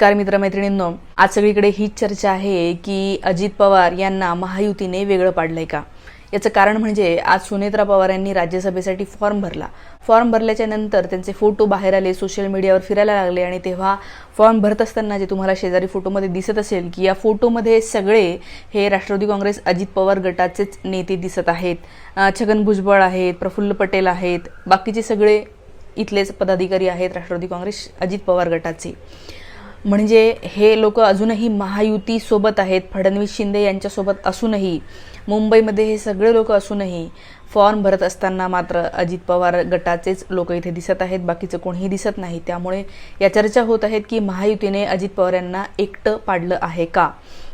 नमस्कार मित्रमैत्रिणींनो. आज सगळीकडे हीच चर्चा आहे की अजित पवार यांना महायुतीने वेगळं पाडलंय का? याचं कारण म्हणजे आज सुनेत्रा पवार यांनी राज्यसभेसाठी फॉर्म भरला. फॉर्म भरल्याच्या नंतर त्यांचे फोटो बाहेर आले सोशल मीडियावर फिरायला लागले आणि तेव्हा फॉर्म भरत असताना जे तुम्हाला शेजारी फोटोमध्ये दिसत असेल की या फोटोमध्ये सगळे हे राष्ट्रवादी काँग्रेस अजित पवार गटाचेच नेते दिसत आहेत. छगन भुजबळ आहेत प्रफुल्ल पटेल आहेत. बाकीचे सगळे इथलेच पदाधिकारी आहेत राष्ट्रवादी काँग्रेस अजित पवार गटाचे. म्हणजे हे लोक अजूनही महायुतीसोबत आहेत. फडणवीस शिंदे यांच्यासोबत असूनही मुंबईमध्ये हे सगळे लोक असूनही फॉर्म भरत असताना मात्र अजित पवार गटाचेच लोक इथे दिसत आहेत. बाकीचं कोणीही दिसत नाही. त्यामुळे या चर्चा होत आहेत की महायुतीने अजित पवार यांना एकटं पाडलं आहे का?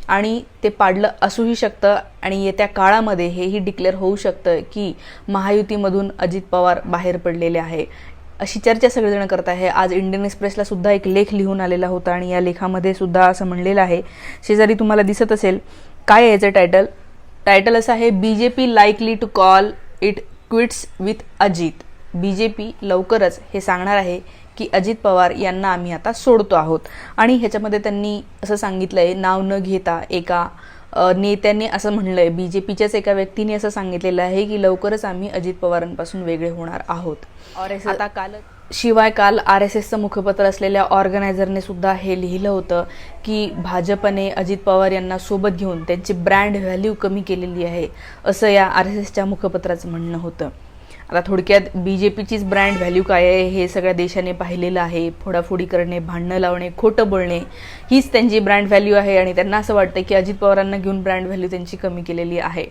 आणि ते पाडलं असूही शकतं आणि येत्या काळामध्ये हेही डिक्लेअर होऊ शकतं की महायुतीमधून अजित पवार बाहेर पडलेले आहे. अशी चर्चा सगळेजण करत आहे. आज इंडियन एक्सप्रेसला सुद्धा एक लेख लिहून आलेला होता आणि या लेखामध्ये सुद्धा असं म्हणलेलं आहे. शेजारी तुम्हाला दिसत असेल काय याचं टायटल टायटल असं आहे B J P likely to call it quits with Ajit B J P लवकरच हे सांगणार आहे की अजित पवार यांना आम्ही आता सोडतो आहोत. आणि ह्याच्यामध्ये त्यांनी असं सांगितलं आहे नाव न घेता एका नेत्यांनी असं म्हणलंय बी जे पीच्याच एका व्यक्तीने असं सांगितलेलं आहे की लवकरच आम्ही अजित पवारांपासून वेगळे होणार आहोत. आता काल शिवाय काल आर एस एसचं मुखपत्र असलेल्या ऑर्गनायझरने सुद्धा हे लिहिलं होतं की भाजपने अजित पवार यांना सोबत घेऊन त्यांची ब्रँड व्हॅल्यू कमी केलेली आहे असं या आर एस एसच्या मुखपत्राचं म्हणणं होतं. आता थोडक्यात बी जे पीचीच ब्रँड व्हॅल्यू काय आहे हे सगळ्या देशाने पाहिलेलं आहे. फोडाफोडी करणे भांडणं लावणे खोटं बोलणे हीच त्यांची ब्रँड व्हॅल्यू आहे आणि त्यांना असं वाटतं की अजित पवारांना घेऊन ब्रँड व्हॅल्यू त्यांची कमी केलेली आहे.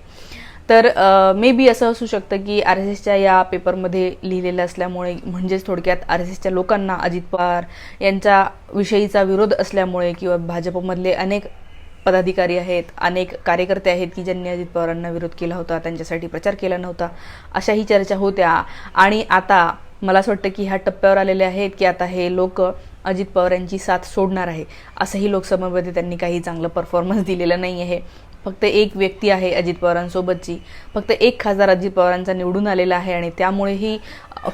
तर मे बी असं असू शकतं की आर एस एसच्या या पेपरमध्ये लिहिलेलं असल्यामुळे म्हणजेच थोडक्यात आर एस एसच्या लोकांना अजित पवार यांच्या विषयीचा विरोध असल्यामुळे किंवा भाजपमधले अनेक पदाधिकारी आहेत अनेक कार्यकर्ते आहेत की ज्यांनी अजित पवारांना विरोध केला होता त्यांच्यासाठी प्रचार केला नव्हता अशाही चर्चा होत्या. आणि आता मला असं वाटतं की ह्या टप्प्यावर आलेले आहेत की आता हे लोक अजित पवार यांची साथ सोडणार आहे असंही लोकसभेमध्ये त्यांनी काही चांगलं परफॉर्मन्स दिलेलं नाही आहे. फक्त एक व्यक्ती आहे अजित पवारांसोबतची. फक्त एक खासदार अजित पवारांचा निवडून आलेला आहे आणि त्यामुळेही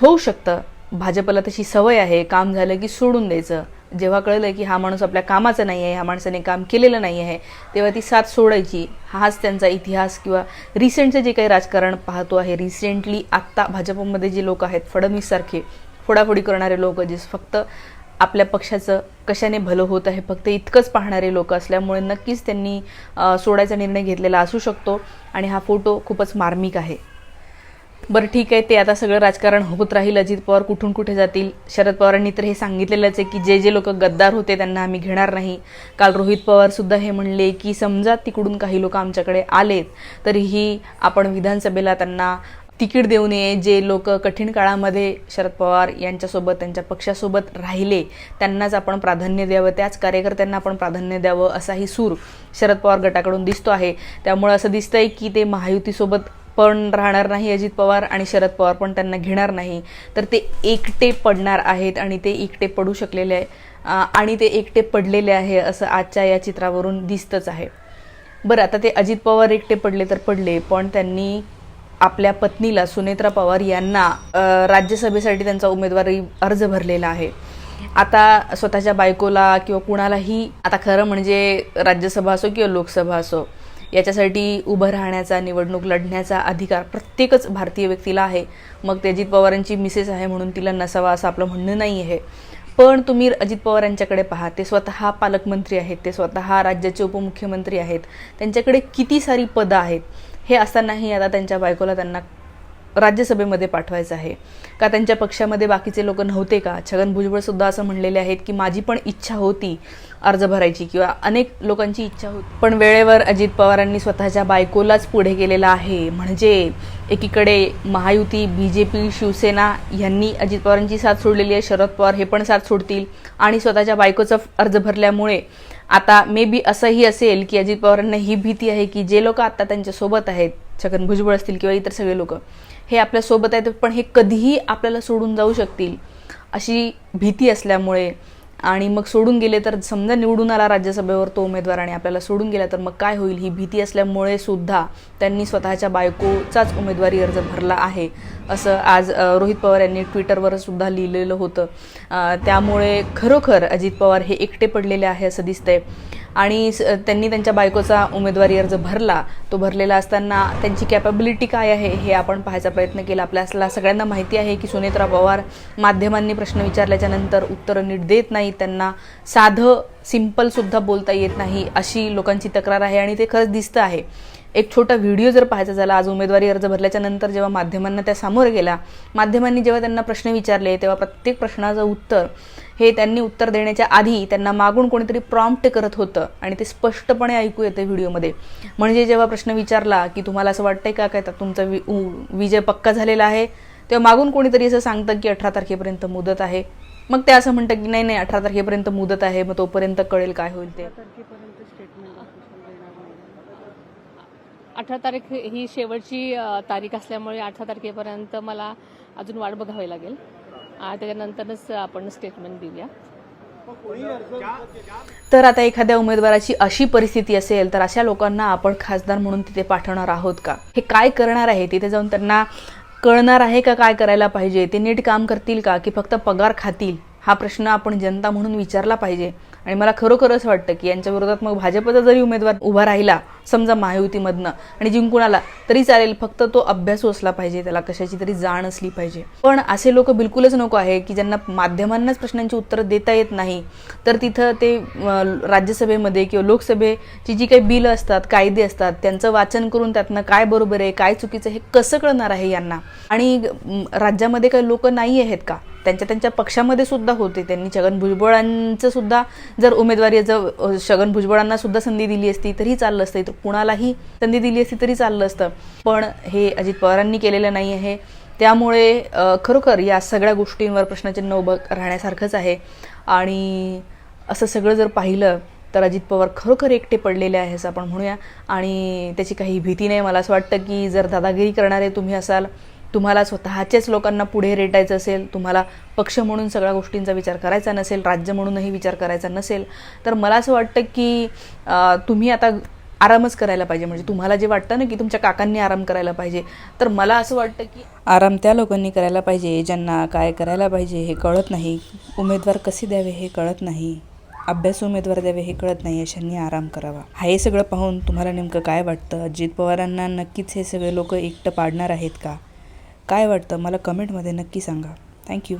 होऊ शकतं. भाजपला तशी सवय आहे काम झालं की सोडून द्यायचं. जेव्हा कळलं की हा माणूस आपल्या कामाचा नाही आहे ह्या माणसाने काम केलेलं नाही आहे तेव्हा ती साथ सोडायची. हाच त्यांचा इतिहास किंवा रिसेंटचं जे काही राजकारण पाहतो आहे रिसेंटली आत्ता भाजपमध्ये जे लोक आहेत फडणवीससारखे फोडाफोडी करणारे लोक जे फक्त आपल्या पक्षाचं कशाने भलं होत आहे फक्त इतकंच पाहणारे लोक असल्यामुळे नक्कीच त्यांनी सोडायचा निर्णय घेतलेला असू शकतो. आणि हा फोटो खूपच मार्मिक आहे. बरं ठीक आहे ते आता सगळं राजकारण होत राहील. अजित पवार कुठून कुठे जातील? शरद पवारांनी तर हे सांगितलेलंच आहे की जे जे लोक गद्दार होते त्यांना आम्ही घेणार नाही. काल रोहित पवार सुद्धा हे म्हणले की समजा तिकडून काही लोक आमच्याकडे आलेत तरीही आपण विधानसभेला त्यांना तिकीट देऊ नये. जे लोक कठीण काळामध्ये शरद पवार यांच्यासोबत त्यांच्या पक्षासोबत राहिले त्यांनाच आपण प्राधान्य द्यावं त्याच कार्यकर्त्यांना आपण प्राधान्य द्यावं असाही सूर शरद पवार गटाकडून दिसतो आहे. त्यामुळे असं दिसतंय की ते महायुतीसोबत पण राहणार नाही अजित पवार आणि शरद पवार पण त्यांना घेणार नाही. तर ते एकटे पडणार आहेत आणि ते एकटे पडू शकलेले आहे. आणि ते एकटे पडलेले आहे असं आजच्या या चित्रावरून दिसतंच आहे. बरं आता ते अजित पवार एकटे पडले तर पडले पण त्यांनी आपल्या पत्नीला सुनेत्रा पवार यांना राज्यसभेसाठी त्यांचा उमेदवारी अर्ज भरलेला आहे. आता स्वतःच्या बायकोला किंवा कुणालाही आता खरं म्हणजे राज्यसभा असो किंवा लोकसभा असो याच्यासाठी उभं राहण्याचा निवडणूक लढण्याचा अधिकार प्रत्येकच भारतीय व्यक्तीला आहे. मग ते अजित पवारांची मिसेस आहे म्हणून तिला नसावा असं आपलं म्हणणं नाही आहे पण तुम्ही अजित पवार यांच्याकडे पहा ते स्वतः पालकमंत्री आहेत ते स्वतः राज्याचे उपमुख्यमंत्री आहेत त्यांच्याकडे किती सारी पदं आहेत? हे असतानाही आता त्यांच्या बायकोला त्यांना राज्यसभेमध्ये पाठवायचं आहे. का त्यांच्या पक्षामध्ये बाकीचे लोक नव्हते का? छगन भुजबळसुद्धा असं म्हणलेले आहेत की माझी पण इच्छा होती अर्ज भरायची किंवा अनेक लोकांची इच्छा होती. पण वेळेवर अजित पवारांनी स्वतःच्या बायकोलाच पुढे गेलेला आहे. म्हणजे एकीकडे महायुती बी जे पी शिवसेना यांनी अजित पवारांची साथ सोडलेली आहे. शरद पवार हे पण साथ सोडतील. आणि स्वतःच्या बायकोचा अर्ज भरल्यामुळे आता मे बी असंही असेल की अजित पवारांना ही भीती आहे की जे लोक आता त्यांच्यासोबत आहेत छगन भुजबळ असतील किंवा इतर सगळे लोक हे आपल्यासोबत आहेत पण हे कधीही आपल्याला सोडून जाऊ शकतील. अशी भीती असल्यामुळे आणि मग सोडून गेले तर समजा निवडून आला राज्यसभेवर तो उमेदवार आणि आपल्याला सोडून गेला तर मग काय होईल? ही भीती असल्यामुळे सुद्धा त्यांनी स्वतःच्या बायकोचाच उमेदवारी अर्ज भरला आहे असं आज रोहित पवार यांनी ट्विटरवर सुद्धा लिहिलेलं होतं. त्यामुळे खरोखर अजित पवार हे एकटे पडलेले आहे असं दिसतंय. आणि स- त्यांनी त्यांच्या बायकोचा उमेदवारी अर्ज भरला. तो भरलेला असताना त्यांची कॅपॅबिलिटी काय आहे हे आपण पाहायचा प्रयत्न केला. आपल्याला सगळ्यांना माहिती आहे की सुनेत्रा पवार माध्यमांनी प्रश्न विचारल्याच्या नंतर उत्तरं नीट देत नाही. त्यांना साधं सिम्पलसुद्धा बोलता येत नाही अशी लोकांची तक्रार आहे आणि ते खरंच दिसतं आहे. एक छोटा व्हिडिओ जर पाहायचा झाला आज उमेदवारी अर्ज भरल्याच्या नंतर जेव्हा माध्यमांना त्या सामोरं गेला माध्यमांनी जेव्हा त्यांना प्रश्न विचारले तेव्हा प्रत्येक प्रश्नाचं उत्तर हे त्यांनी उत्तर देण्याच्या आधी त्यांना मागून कोणीतरी प्रॉम्प्ट करत होतं आणि ते स्पष्टपणे ऐकू येते व्हिडिओमध्ये. म्हणजे जेव्हा प्रश्न विचारला की तुम्हाला असं वाटतंय का काय तुमचा वि विजय पक्का झालेला आहे? तेव्हा मागून कोणीतरी असं सांगतं की अठरा तारखेपर्यंत मुदत आहे. मग ते असं म्हणतं की नाही नाही अठरा तारखेपर्यंत मुदत आहे मग तोपर्यंत कळेल काय होईल ते. अठरा तारीख ही शेवटची तारीख असल्यामुळे अठरा तारखेपर्यंत मला अजून वाट बघावी लागेल. त्याच्यानंतरच आपण स्टेटमेंट देऊया. तर आता एखाद्या उमेदवाराची अशी परिस्थिती असेल तर अशा लोकांना आपण खासदार म्हणून तिथे पाठवणार आहोत का? हे काय करणार आहे? तिथे जाऊन त्यांना कळणार आहे का काय करायला पाहिजे? ते नीट काम करतील का? की फक्त पगार खातील? हा प्रश्न आपण जनता म्हणून विचारला पाहिजे. आणि मला खरोखर असं वाटतं की यांच्या विरोधात मग भाजपचा जरी उमेदवार उभा राहिला समजा महायुतीमधनं आणि जिंकून आला तरी चालेल फक्त तो अभ्यासू असला पाहिजे त्याला कशाची तरी जाण असली पाहिजे. पण असे लोक बिलकुलच नको आहे की ज्यांना माध्यमांनाच प्रश्नांची उत्तरं देता येत नाही. तर तिथं ते राज्यसभेमध्ये किंवा लोकसभेची जी काही बिलं असतात कायदे असतात त्यांचं वाचन करून त्यातनं काय बरोबर आहे काय चुकीचं आहे हे कसं कळणार आहे यांना? आणि राज्यामध्ये काही लोक नाही आहेत का? त्यांच्या त्यांच्या पक्षामध्ये सुद्धा होते. त्यांनी छगन भुजबळांचं सुद्धा जर उमेदवारी जर छगन भुजबळांना सुद्धा संधी दिली असती तरी चाललं असतं. तर कुणालाही संधी दिली असती तरी चाललं असतं. पण हे अजित पवारांनी केलेलं नाही आहे त्यामुळे खरोखर या सगळ्या गोष्टींवर प्रश्नचिन्ह उभं राहण्यासारखंच आहे. आणि असं सगळं जर पाहिलं तर अजित पवार खरोखर एकटे पडलेले आहे असं आपण म्हणूया. आणि त्याची काही भीती नाही. मला असं वाटतं की जर दादागिरी करणारे तुम्ही असाल तुम्हाला स्वतःच्याच लोकांना पुढे रेटायचं असेल तुम्हाला पक्ष म्हणून सगळ्या गोष्टींचा विचार करायचा नसेल राज्य म्हणूनही विचार करायचा नसेल तर मला असं वाटतं की तुम्ही आता आरामच करायला पाहिजे. म्हणजे तुम्हाला जे वाटतं ना की तुमच्या काकांनी आराम करायला पाहिजे तर मला असं वाटतं की आराम त्या लोकांनी करायला पाहिजे ज्यांना काय करायला पाहिजे हे कळत नाही. उमेदवार कसे द्यावे हे कळत नाही. अभ्यास उमेदवार द्यावे हे कळत नाही अशांनी आराम करावा. हा हे सगळं पाहून तुम्हाला नेमकं काय वाटतं? अजित पवारांना नक्कीच हे सगळे लोक एकटं पाडणार आहेत का? काय वाटतं मला कमेंटमध्ये नक्की सांगा. थँक्यू